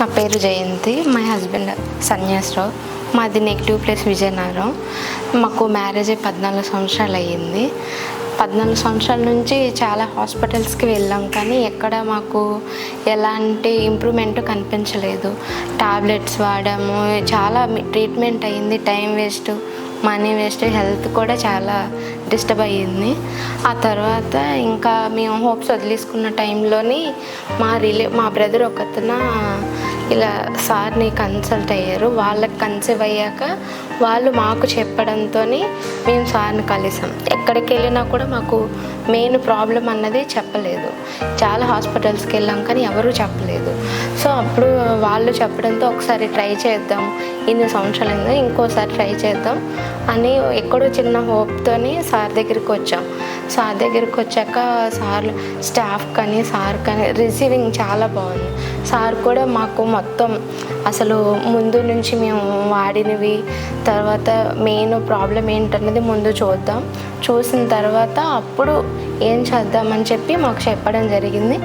నా పేరు జయంతి my husband Sanyasa Rao. మాది నెగిటివ్ ప్లేస్ విజయనగరం. మాకు మ్యారేజ్ అయ్యి పద్నాలుగు సంవత్సరాలు అయ్యింది. పద్నాలుగు సంవత్సరాల నుంచి చాలా హాస్పిటల్స్కి వెళ్ళాం కానీ ఎక్కడ మాకు ఎలాంటి ఇంప్రూవ్మెంట్ కనిపించలేదు. టాబ్లెట్స్ వాడాము చాలా ట్రీట్మెంట్ అయ్యింది time waste money waste health కూడా చాలా డిస్టర్బ్ అయ్యింది. ఆ తర్వాత ఇంకా మేము హోప్స్ వదిలేసుకున్న టైంలోని మా రిలే మా బ్రదర్ ఒకతన ఇలా సార్ని కన్సల్ట్ అయ్యారు. వాళ్ళకి కన్సీవ్ అయ్యాక వాళ్ళు మాకు చెప్పడంతో మేము సార్ని కలిసాం. ఎక్కడికి వెళ్ళినా కూడా మాకు మెయిన్ ప్రాబ్లం అన్నది చెప్పలేదు. చాలా హాస్పిటల్స్కి వెళ్ళాం కానీ ఎవరూ చెప్పలేదు. సో అప్పుడు వాళ్ళు చెప్పడంతో ఒకసారి ట్రై చేద్దాం. ఇన్ని సంవత్సరాలు అయింది ఇంకోసారి ట్రై చేద్దాం అని ఎక్కడో చిన్న హోప్తోని సార్ దగ్గరికి వచ్చాం. సార్ దగ్గరికి వచ్చాక సార్ స్టాఫ్ కానీ సార్ కానీ రిసీవింగ్ చాలా బాగుంది. సార్ కూడా మాకు మొత్తం అసలు ముందు నుంచి మేము వాడినవి తర్వాత మెయిన్ ప్రాబ్లం ఏంటన్నది ముందు చూద్దాం. చూసిన తర్వాత అప్పుడు ఏం చేద్దామని చెప్పి మాకు చెప్పడం జరిగింది.